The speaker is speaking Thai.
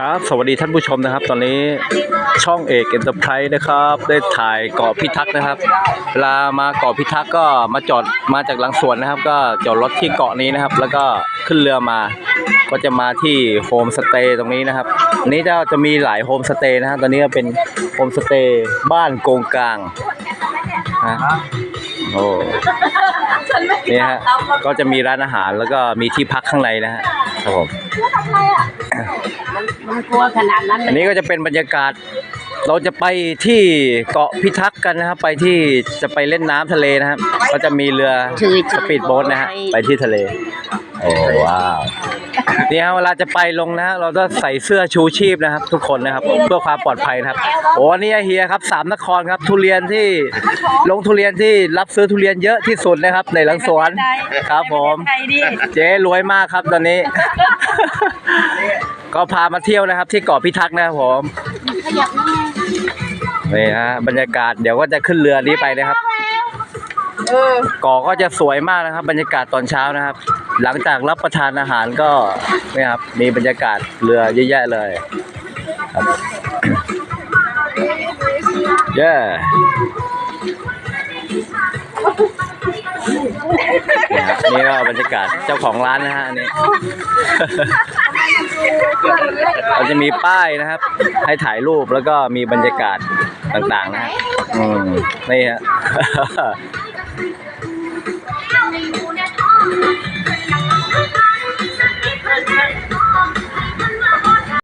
ครับสวัสดีท่านผู้ชมนะครับ ตอนนี้ช่องเอกเอ็นเตอร์ไพรส์นะครับ ได้ถ่ายเกาะพิทักษ์นะครับเวลามาเกาะพิทักษ์ก็มาจอดมาจากหลังสวนนะครับ ก็จอดรถที่เกาะนี้นะครับ แล้วก็ขึ้นเรือมา ก็จะมาที่โฮมสเตย์ตรงนี้นะครับนนี้จะจะมีหลายโฮมสเตย์นะครับตอนนี้ก็เป็นโฮมสเตย์บ้านโกงกลางนะโอ้นี่ฮะก็จะมีร้านอาหารแล้วก็มีที่พักข้างในนะฮะครับผม มันกลัวขนาดนั้นเลอันยนี้ก็จะเป็นบรรยากาศ เราจะไปที่เกาะพิทักษ์กันนะครับ ไปที่จะไปเล่นน้ำทะเลนะครับ ก็จะมีเรือสปีดโบ๊ทนะฮะไปที่ทะเล โอ้ว้าวนี่ฮะเวลาจะไปลงนะฮะเราต้องใส่เสื้อชูชีพนะครับ ทุกคนนะครับ เพื่อความปลอดภัยนะครับโอ้นี่เฮียครับสามนครครับ ทุเรียนที่ลงทุเรียนที่รับซื้อทุเรียนเยอะที่สุดนะครับ ในหลังสวนครับผม ไทยดิเจ๊รวยมากครับตอนนี้ ก็พามาเที่ยวนะครับ ที่เกาะพิทักษ์นะครับผมขยับนั่งไงนี่ฮะบรรยากาศเดี๋ยวก็จะขึ้นเรือนี้ไปนะครับเออเกาะก็จะสวยมากนะครับ บรรยากาศตอนเช้านะครับ หลังจากรับประทานอาหารก็นี่ครับ มีบรรยากาศเรือเยอะแยะเลยครับเย้นี่ยครับนี่ก็บรรยากาศเจ้าของร้านนะฮะอันนี้ เราจะมีป้ายนะครับ ให้ถ่ายรูปแล้วก็มีบรรยากาศต่างๆนะฮะอืมนี่ฮะ